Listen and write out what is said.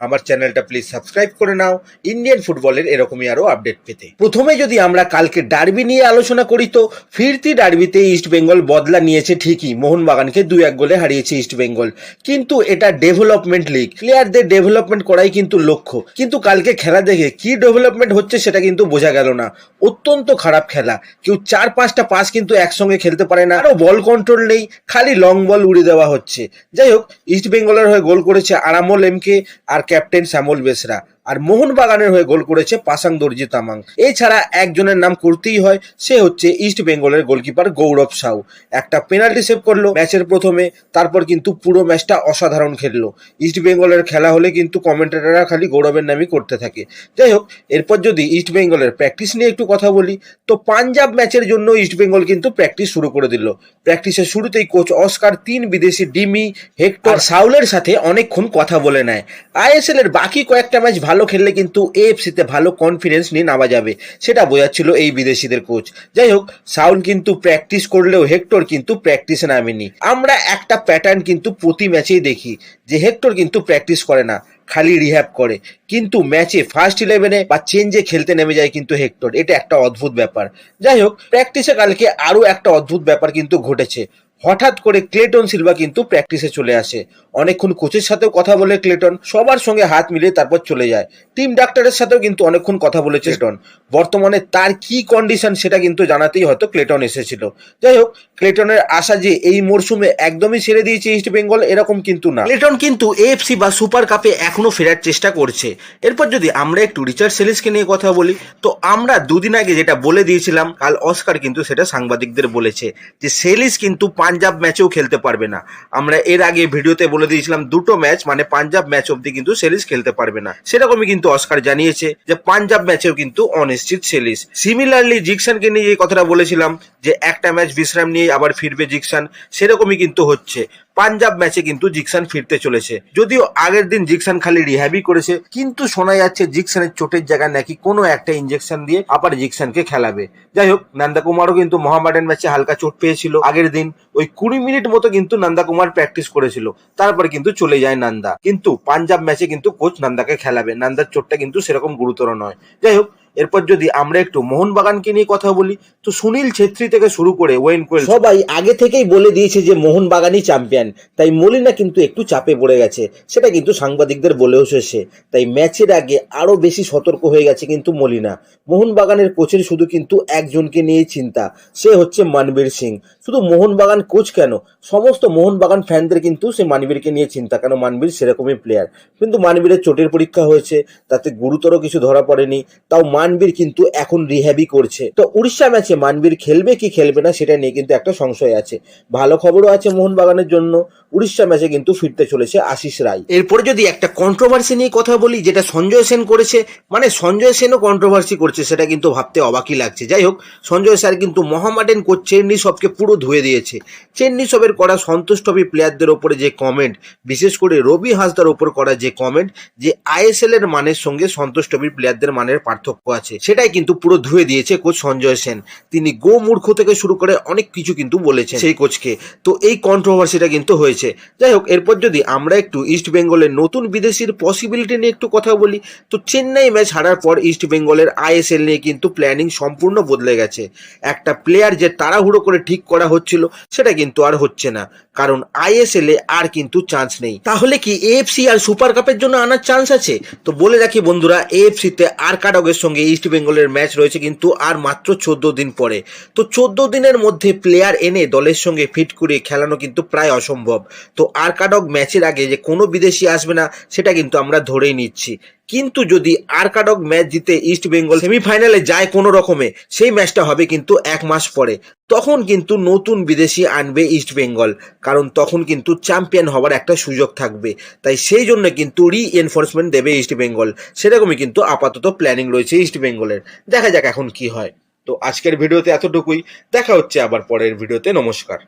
আমার চ্যানেলটা please subscribe করে নাও। ইন্ডিয়ান ফুটবলের এরকমই আরও আপডেট পেতে। প্রথমে যদি আমরা কালকে ডার্বি নিয়ে আলোচনা করি তো, ফিরতি ডার্বিতে ইস্ট বেঙ্গল বদলা নিয়েছে ঠিকই। মোহনবাগানকে দুই এক গোলে হারিয়েছে ইস্ট বেঙ্গল কিন্তু এটা ডেভেলপমেন্ট লিগ প্লেয়ারদের ডেভেলপমেন্ট করাই কিন্তু লক্ষ্য। কিন্তু কালকে খেলা দেখে কি ডেভেলপমেন্ট হচ্ছে সেটা কিন্তু বোঝা গেল না। অত্যন্ত খারাপ খেলা। কেউ চার পাঁচটা পাস কিন্তু একসঙ্গে খেলতে পারে না। আরও বল কন্ট্রোল নেই। খালি লং বল উড়ে দেওয়া হচ্ছে। যাই হোক ইস্ট বেঙ্গলের হয়ে গোল করেছে আরামল এমকে আর ক্যাপ্টেন শ্যামল বেসরা আর মোহনবাগানের হয়ে গোল করেছে পাসাং দর্জি তামাং। এছাড়া একজনের নাম করতেই হয়, সে হচ্ছে ইস্ট বেঙ্গলের গোলকিপার গৌরব সাউ। একটা পেনাল্টি সেভ করল ম্যাচের প্রথমে, তারপর কিন্তু পুরো ম্যাচটা অসাধারণ খেললো। ইস্ট বেঙ্গলের খেলা হলে কিন্তু কমেন্টেটাররা খালি গৌরবের নামই করতে থাকে। যাই হোক, এরপর যদি ইস্ট বেঙ্গলের প্র্যাকটিস নিয়ে একটু কথা বলি, তো পাঞ্জাব ম্যাচের জন্য ইস্ট বেঙ্গল কিন্তু প্র্যাকটিস শুরু করে দিল। প্র্যাকটিসের শুরুতেই কোচ অস্কার তিন বিদেশি ডিমি, হেক্টর সাউলের সাথে অনেকক্ষণ কথা বলে নেয়। আইএসএল এর বাকি কয়েকটা ম্যাচ ভালো খেললে কিন্তু এএফসিতে ভালো কনফিডেন্স নিয়ে নামা যাবে। সেটা বোঝাচ্ছিল এই বিদেশিদের কোচ যাই হোক সাউল কিন্তু প্র্যাকটিস করলেও হেক্টর কিন্তু প্র্যাকটিসে নামেনি। আমরা একটা প্যাটার্ন কিন্তু প্রতি ম্যাচেই দেখি, যে হেক্টর কিন্তু প্র্যাকটিস করে না, খালি রিহ্যাব করে। কিন্তু ম্যাচে ফার্স্ট ইলেভেনে বা চেঞ্জে খেলতে নেমে যায় কিন্তু হেক্টর এটা একটা অদ্ভুত ব্যাপার। যাই হোক প্র্যাকটিসে কালকে আরও একটা অদ্ভুত ব্যাপার কিন্তু ঘটেছে। হঠাৎ করে ক্লেটন সিলভা কিন্তু প্র্যাকটিসে চলে আসে। অনেকক্ষণ কোচের সাথেও কথা বলে ক্লেটন, সবার সঙ্গে হাত মিলিয়ে তারপর চলে যায়। টিম ডাক্তারের সাথেও কিন্তু অনেকক্ষণ কথা বলেছে ক্লেটন। বর্তমানে তার কি কন্ডিশন সেটা কিন্তু জানাতেই হয়তো ক্লেটন এসেছিল। যাই হোক, ক্লেটনের আশা যে এই মরশুমে একদমই ছেড়ে দিয়েছে ইস্ট বেঙ্গল, এরকম কিন্তু না। ক্লেটন কিন্তু এএফসি বা সুপার কাপে এখনও ফেরার চেষ্টা করছে। এরপর যদি আমরা একটু রিচার্ড সেলিসকে নিয়ে কথা বলি, তো আমরা দুদিন আগে যেটা বলে দিয়েছিলাম, কাল অস্কার কিন্তু সেটা সাংবাদিকদের বলেছে যে সেলিস কিন্তু পাঞ্জাব ম্যাচেও খেলতে পারবে না। আমরা এর আগে ভিডিওতে বলে দিয়েছিলাম, দুটো ম্যাচ মানে পাঞ্জাব ম্যাচ অব্দি কিন্তু সেলিস খেলতে পারবে না। সেরকমই কিন্তু অস্কার জানিয়েছে যে, পাঞ্জাব ম্যাচেও কিন্তু অনিশ্চিত সেলিস সিমিলারলি জিকসানকে নিয়ে যে কথাটা বলেছিলাম, যে একটা ম্যাচ বিশ্রাম নিয়ে আবার ফিরবে জিকসান, সেরকমই কিন্তু হচ্ছে। পাঞ্জাব ম্যাচে কিন্তু জিকসান ফিরতে চলেছে। যদিও আগের দিন জিকসান খালি রিহ্যাবই করেছে, কিন্তু শোনা যাচ্ছে জিকসানের চোটের জায়গায় নাকি কোনো একটা ইঞ্জেকশন দিয়ে আবার জিকসানকে খেলাবে। যাই হোক নন্দা কুমারও কিন্তু মোহামেডান ম্যাচে হালকা চোট পেয়েছিল। আগের দিন ওই কুড়ি মিনিট মতো কিন্তু নন্দা কুমার প্র্যাকটিস করেছিল। তারপর কিন্তু চলে যায় নান্দা। কিন্তু পাঞ্জাব ম্যাচে কিন্তু কোচ নান্দাকে খেলাবে। নান্দার চোটটা কিন্তু সেরকম গুরুতর নয়। যাই হোক এরপর যদি আমরা একটু মোহনবাগানকে নিয়ে কথা বলি, তো সুনীল ছেত্রী থেকে শুরু করে ওয়েন কোয়েল সবাই আগে থেকেই বলে দিয়েছে যে মোহনবাগানই চ্যাম্পিয়ন তাই মলিনা কিন্তু একটু চাপে পড়ে গেছে। সেটা কিন্তু সাংবাদিকদের বলেও শেষে। তাই ম্যাচের আগে আরও বেশি সতর্ক হয়ে গেছে কিন্তু মলিনা। মোহনবাগানের কোচের শুধু কিন্তু একজনকে নিয়ে চিন্তা। সে হচ্ছে মানবীর সিং। শুধু মোহনবাগান কোচ কেন? সমস্ত মোহনবাগান ফ্যানদের কিন্তু সে মানবীরকে নিয়ে চিন্তা। কেন মানবীর সেরকমই প্লেয়ার কিন্তু মানবীরের চোটের পরীক্ষা হয়েছে। তাতে গুরুতর কিছু ধরা পড়েনি। তাও মানবীর কিন্তু এখন রিহ্যাবই করছে। তো উড়িষ্যা ম্যাচে মানবীর খেলবে কি খেলবে না সেটা নিয়ে কিন্তু একটা সংশয় আছে। ভালো খবরও আছে মোহনবাগানের জন্য। উড়িষ্যা ম্যাচে কিন্তু ফিরতে চলেছে আশিস রায়। এরপরে যদি একটা কন্ট্রোভার্সি নিয়ে কথা বলি, যেটা সঞ্জয় সেন করেছে মানে সঞ্জয় সেনও কন্ট্রোভার্সি করছে, সেটা কিন্তু ভাবতে অবাকই লাগছে। যাই হোক, সঞ্জয় স্যার কিন্তু মহামাডেন কোচ চেন্নি সবকে পুরো ধুয়ে দিয়েছে। চেন্নি সবের করা সন্তোষ ট্রফি প্লেয়ারদের ওপরে যে কমেন্ট বিশেষ করে রবি হাসদার ওপর করা যে কমেন্ট যে আইএসএল এর মানের সঙ্গে সন্তোষ প্লেয়ারদের মানের পার্থক্য। আছে। সেটাই কিন্তু পুরো ধুয়ে দিয়েছে কোচ সঞ্জয় সেন। তিনি গো মূর্খ থেকে শুরু করে অনেক কিছু কিন্তু বলেছেন সেই কোচকে। তো এই কন্ট্রোভার্সিটা কিন্তু হয়েছে। যাই হোক, এরপর যদি আমরা একটু ইস্ট বেঙ্গলের নতুন বিদেশির পসিবিলিটি নিয়ে একটু কথা বলি, তো চেন্নাই ম্যাচ হারার পর ইস্ট বেঙ্গলের আইএসএল নিয়ে কিন্তু প্ল্যানিং সম্পূর্ণ বদলে গেছে। একটা প্লেয়ার যে তাড়াহুড়ো করে ঠিক করা হচ্ছিল, সেটা কিন্তু আর হচ্ছে না। কারণ আইএসএল এ আর কিন্তু চান্স নেই। তাহলে কি এএফসি আর সুপার কাপের জন্য আনার চান্স আছে? তো বলে রাখি বন্ধুরা এএফসি তে আরকাডগের সঙ্গে ইস্ট বেঙ্গলের ম্যাচ রয়েছে কিন্তু আর মাত্র চোদ্দ দিন পরে। তো চোদ্দ দিনের মধ্যে প্লেয়ার এনে দলের সঙ্গে ফিট করে খেলানো কিন্তু প্রায় অসম্ভব। তো আরকাডগ ম্যাচের আগে যে কোনো বিদেশি আসবে না, সেটা কিন্তু আমরা ধরেই নিচ্ছি। কিন্তু যদি আরকাডগ ম্যাচ জিতে ইস্ট বেঙ্গল সেমিফাইনালে যায় কোনো রকমে, সেই ম্যাচটা হবে কিন্তু এক মাস পরে। তখন কিন্তু নতুন বিদেশি আনবে ইস্ট বেঙ্গল কারণ তখন কিন্তু চ্যাম্পিয়ন হওয়ার একটা সুযোগ থাকবে। তাই সেই জন্য কিন্তু রি এনফোর্সমেন্ট দেবে ইস্ট বেঙ্গল সেরকমই কিন্তু আপাতত প্ল্যানিং রয়েছে ইস্ট বেঙ্গলের দেখা যাক এখন কি হয়। তো আজকের ভিডিওতে এতটুকুই। দেখা হচ্ছে আবার পরের ভিডিওতে। নমস্কার।